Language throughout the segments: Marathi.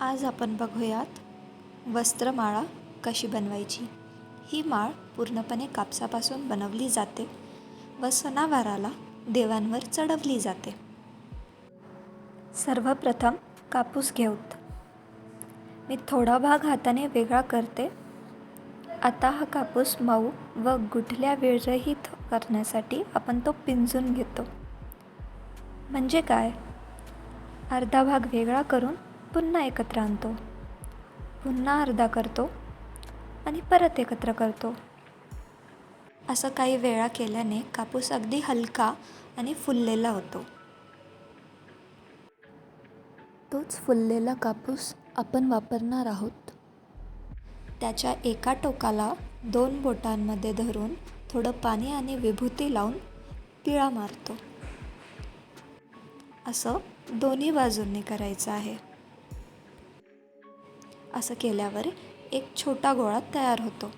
आज आपण बघूयात वस्त्रमाळा कशी बनवायची. ही माळ पूर्णपणे कापसापासून बनवली जाते व सणावाराला देवांवर चढवली जाते. सर्वप्रथम कापूस घेऊत. मी थोडा भाग हाताने वेगळा करते. आता हा कापूस मऊ व गुठल्या विरहित करण्यासाठी आपण तो पिंजून घेतो. म्हणजे काय? अर्धा भाग वेगळा करून पुन्हा एकत्र आणतो. पुन्हा अर्धा करतो आणि परत एकत्र करतो. असं काही वेळा केल्याने कापूस अगदी हलका आणि फुललेला होतो. तोच फुललेला कापूस आपण वापरणार आहोत. त्याच्या एका टोकाला दोन बोटांमध्ये धरून थोडं पाणी आणि विभूती लावून पिळा मारतो. असं दोन्ही बाजूंनी करायचं आहे. असं केल्यावर एक छोटा गोळा तयार होतो.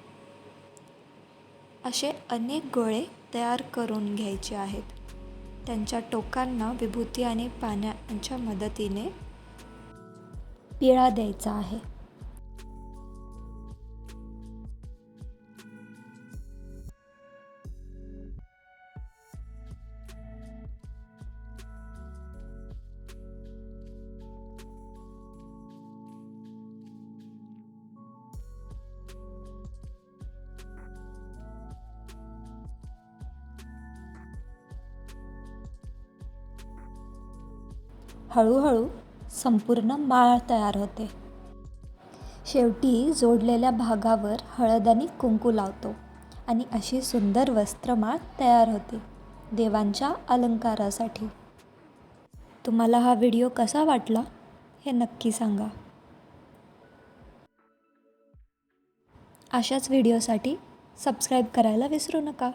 असे अनेक गोळे तयार करून घ्यायचे आहेत. त्यांच्या टोकांना विभूती आणि पाण्याच्या मदतीने पिळा द्यायचा आहे. हळूहळू संपूर्ण माळ तयार होते. शेवटी जोडलेल्या भागावर हळद आणि कुंकू लावतो आणि अशी सुंदर वस्त्रमाळ तयार होते देवांच्या अलंकारासाठी. तुम्हाला हा व्हिडिओ कसा वाटला हे नक्की सांगा. अशाच व्हिडिओसाठी सबस्क्राईब करायला विसरू नका.